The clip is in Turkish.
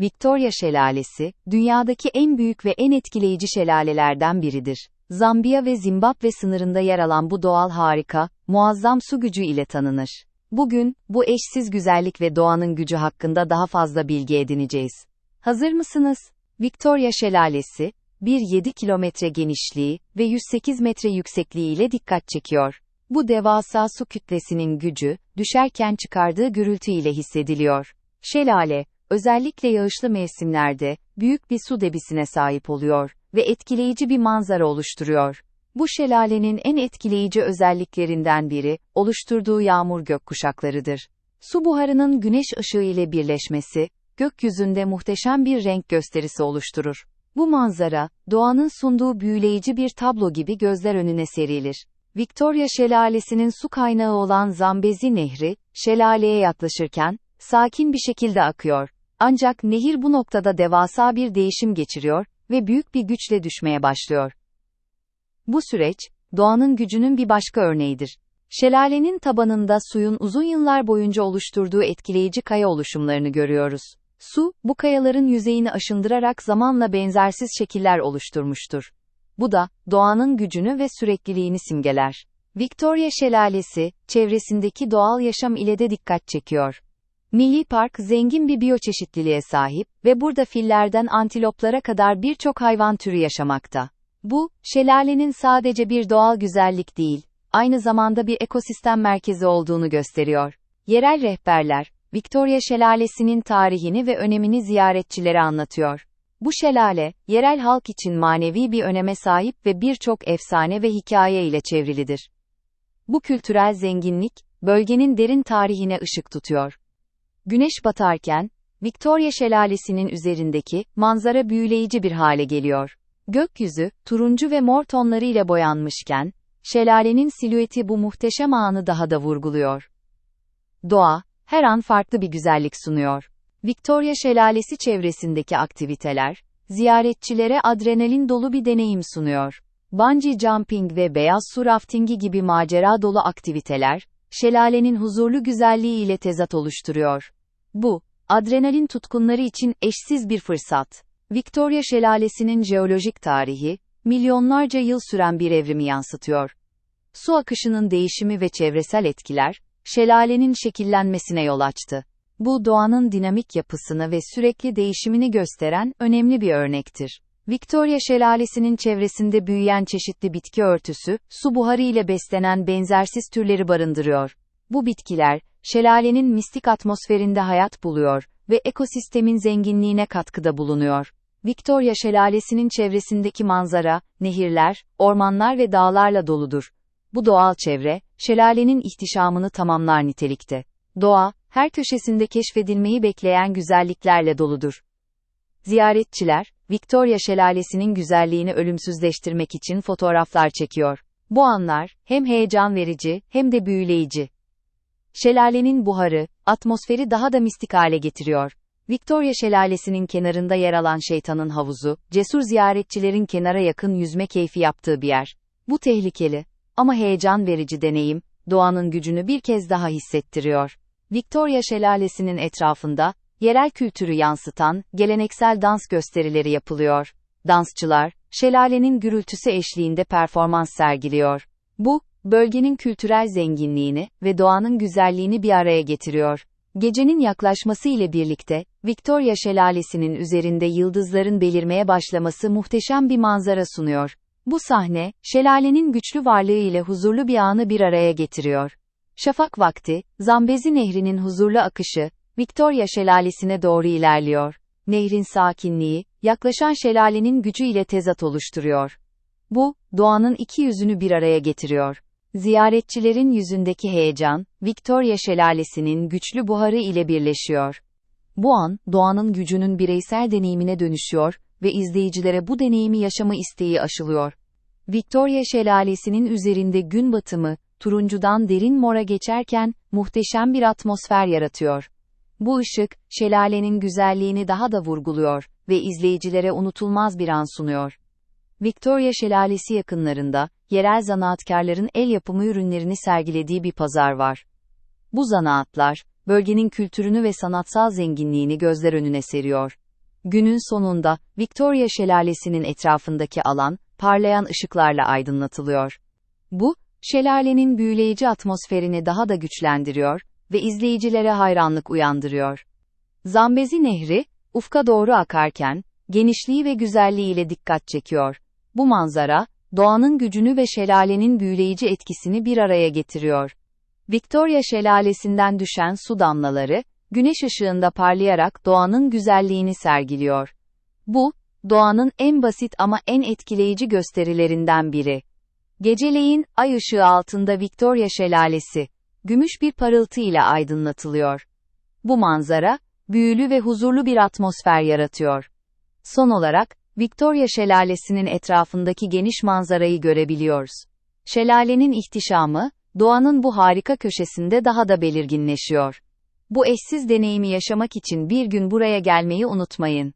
Victoria Şelalesi, dünyadaki en büyük ve en etkileyici şelalelerden biridir. Zambiya ve Zimbabwe sınırında yer alan bu doğal harika, muazzam su gücü ile tanınır. Bugün, bu eşsiz güzellik ve doğanın gücü hakkında daha fazla bilgi edineceğiz. Hazır mısınız? Victoria Şelalesi, 1.7 kilometre genişliği ve 108 metre yüksekliği ile dikkat çekiyor. Bu devasa su kütlesinin gücü, düşerken çıkardığı gürültü ile hissediliyor. Şelale, özellikle yağışlı mevsimlerde, büyük bir su debisine sahip oluyor ve etkileyici bir manzara oluşturuyor. Bu şelalenin en etkileyici özelliklerinden biri, oluşturduğu yağmur gökkuşaklarıdır. Su buharının güneş ışığı ile birleşmesi, gökyüzünde muhteşem bir renk gösterisi oluşturur. Bu manzara, doğanın sunduğu büyüleyici bir tablo gibi gözler önüne serilir. Victoria Şelalesi'nin su kaynağı olan Zambezi Nehri, şelaleye yaklaşırken, sakin bir şekilde akıyor. Ancak nehir bu noktada devasa bir değişim geçiriyor ve büyük bir güçle düşmeye başlıyor. Bu süreç, doğanın gücünün bir başka örneğidir. Şelalenin tabanında suyun uzun yıllar boyunca oluşturduğu etkileyici kaya oluşumlarını görüyoruz. Su, bu kayaların yüzeyini aşındırarak zamanla benzersiz şekiller oluşturmuştur. Bu da, doğanın gücünü ve sürekliliğini simgeler. Victoria Şelalesi, çevresindeki doğal yaşam ile de dikkat çekiyor. Milli Park zengin bir biyoçeşitliliğe sahip ve burada fillerden antiloplara kadar birçok hayvan türü yaşamakta. Bu, şelalenin sadece bir doğal güzellik değil, aynı zamanda bir ekosistem merkezi olduğunu gösteriyor. Yerel rehberler, Victoria Şelalesi'nin tarihini ve önemini ziyaretçilere anlatıyor. Bu şelale, yerel halk için manevi bir öneme sahip ve birçok efsane ve hikaye ile çevrilidir. Bu kültürel zenginlik, bölgenin derin tarihine ışık tutuyor. Güneş batarken, Victoria Şelalesi'nin üzerindeki manzara büyüleyici bir hale geliyor. Gökyüzü, turuncu ve mor tonlarıyla boyanmışken, şelalenin silüeti bu muhteşem anı daha da vurguluyor. Doğa, her an farklı bir güzellik sunuyor. Victoria Şelalesi çevresindeki aktiviteler, ziyaretçilere adrenalin dolu bir deneyim sunuyor. Bungee jumping ve beyaz su raftingi gibi macera dolu aktiviteler, şelalenin huzurlu güzelliği ile tezat oluşturuyor. Bu, adrenalin tutkunları için eşsiz bir fırsat. Victoria Şelalesi'nin jeolojik tarihi, milyonlarca yıl süren bir evrimi yansıtıyor. Su akışının değişimi ve çevresel etkiler, şelalenin şekillenmesine yol açtı. Bu doğanın dinamik yapısını ve sürekli değişimini gösteren önemli bir örnektir. Victoria Şelalesi'nin çevresinde büyüyen çeşitli bitki örtüsü, su buharı ile beslenen benzersiz türleri barındırıyor. Bu bitkiler, şelalenin mistik atmosferinde hayat buluyor ve ekosistemin zenginliğine katkıda bulunuyor. Victoria Şelalesi'nin çevresindeki manzara, nehirler, ormanlar ve dağlarla doludur. Bu doğal çevre, şelalenin ihtişamını tamamlar nitelikte. Doğa, her köşesinde keşfedilmeyi bekleyen güzelliklerle doludur. Ziyaretçiler, Victoria Şelalesi'nin güzelliğini ölümsüzleştirmek için fotoğraflar çekiyor. Bu anlar, hem heyecan verici, hem de büyüleyici. Şelalenin buharı, atmosferi daha da mistik hale getiriyor. Victoria Şelalesi'nin kenarında yer alan şeytanın havuzu, cesur ziyaretçilerin kenara yakın yüzme keyfi yaptığı bir yer. Bu tehlikeli ama heyecan verici deneyim, doğanın gücünü bir kez daha hissettiriyor. Victoria Şelalesi'nin etrafında, yerel kültürü yansıtan, geleneksel dans gösterileri yapılıyor. Dansçılar, şelalenin gürültüsü eşliğinde performans sergiliyor. Bu, bölgenin kültürel zenginliğini ve doğanın güzelliğini bir araya getiriyor. Gecenin yaklaşması ile birlikte, Victoria Şelalesi'nin üzerinde yıldızların belirmeye başlaması muhteşem bir manzara sunuyor. Bu sahne, şelalenin güçlü varlığı ile huzurlu bir anı bir araya getiriyor. Şafak vakti, Zambezi Nehri'nin huzurlu akışı, Victoria Şelalesi'ne doğru ilerliyor. Nehrin sakinliği, yaklaşan şelalenin gücü ile tezat oluşturuyor. Bu, doğanın iki yüzünü bir araya getiriyor. Ziyaretçilerin yüzündeki heyecan, Victoria Şelalesi'nin güçlü buharı ile birleşiyor. Bu an, doğanın gücünün bireysel deneyimine dönüşüyor ve izleyicilere bu deneyimi yaşama isteği aşılıyor. Victoria Şelalesi'nin üzerinde gün batımı, turuncudan derin mora geçerken, muhteşem bir atmosfer yaratıyor. Bu ışık, şelalenin güzelliğini daha da vurguluyor ve izleyicilere unutulmaz bir an sunuyor. Victoria Şelalesi yakınlarında, yerel zanaatkarların el yapımı ürünlerini sergilediği bir pazar var. Bu zanaatlar, bölgenin kültürünü ve sanatsal zenginliğini gözler önüne seriyor. Günün sonunda, Victoria Şelalesi'nin etrafındaki alan, parlayan ışıklarla aydınlatılıyor. Bu, şelalenin büyüleyici atmosferini daha da güçlendiriyor ve izleyicilere hayranlık uyandırıyor. Zambezi Nehri, ufka doğru akarken, genişliği ve güzelliğiyle dikkat çekiyor. Bu manzara, doğanın gücünü ve şelalenin büyüleyici etkisini bir araya getiriyor. Victoria Şelalesi'nden düşen su damlaları, güneş ışığında parlayarak doğanın güzelliğini sergiliyor. Bu, doğanın en basit ama en etkileyici gösterilerinden biri. Geceleyin, ay ışığı altında Victoria Şelalesi, gümüş bir parıltı ile aydınlatılıyor. Bu manzara, büyülü ve huzurlu bir atmosfer yaratıyor. Son olarak, Victoria Şelalesi'nin etrafındaki geniş manzarayı görebiliyoruz. Şelalenin ihtişamı, doğanın bu harika köşesinde daha da belirginleşiyor. Bu eşsiz deneyimi yaşamak için bir gün buraya gelmeyi unutmayın.